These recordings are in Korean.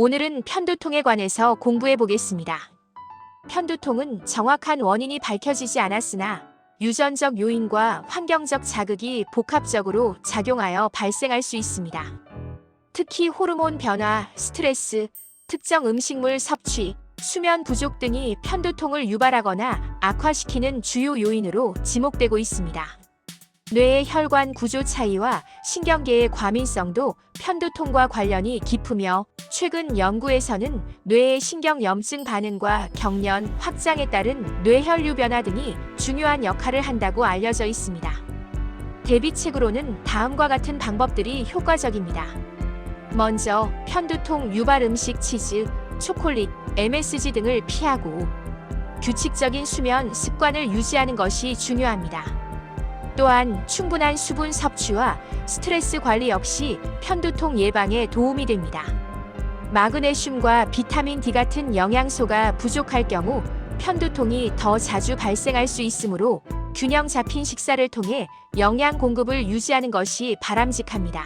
오늘은 편두통에 관해서 공부해 보겠습니다. 편두통은 정확한 원인이 밝혀지지 않았으나 유전적 요인과 환경적 자극이 복합적으로 작용하여 발생할 수 있습니다. 특히 호르몬 변화, 스트레스, 특정 음식물 섭취, 수면 부족 등이 편두통을 유발하거나 악화시키는 주요 요인으로 지목되고 있습니다. 뇌의 혈관 구조 차이와 신경계의 과민성도 편두통과 관련이 깊으며 최근 연구에서는 뇌의 신경염증 반응과 경련, 확장에 따른 뇌혈류 변화 등이 중요한 역할을 한다고 알려져 있습니다. 대비책으로는 다음과 같은 방법들이 효과적입니다. 먼저 편두통 유발 음식 치즈, 초콜릿, MSG 등을 피하고 규칙적인 수면 습관을 유지하는 것이 중요합니다. 또한 충분한 수분 섭취와 스트레스 관리 역시 편두통 예방에 도움이 됩니다. 마그네슘과 비타민 D 같은 영양소가 부족할 경우 편두통이 더 자주 발생할 수 있으므로 균형 잡힌 식사를 통해 영양 공급을 유지하는 것이 바람직합니다.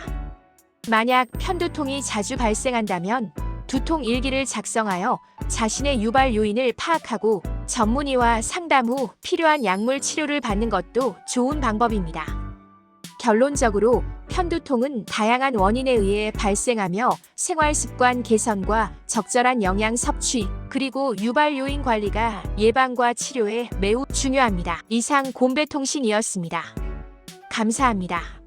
만약 편두통이 자주 발생한다면 두통 일기를 작성하여 자신의 유발 요인을 파악하고 전문의와 상담 후 필요한 약물 치료를 받는 것도 좋은 방법입니다. 결론적으로 편두통은 다양한 원인에 의해 발생하며 생활 습관 개선과 적절한 영양 섭취, 그리고 유발 요인 관리가 예방과 치료에 매우 중요합니다. 이상 곰배통신이었습니다. 감사합니다.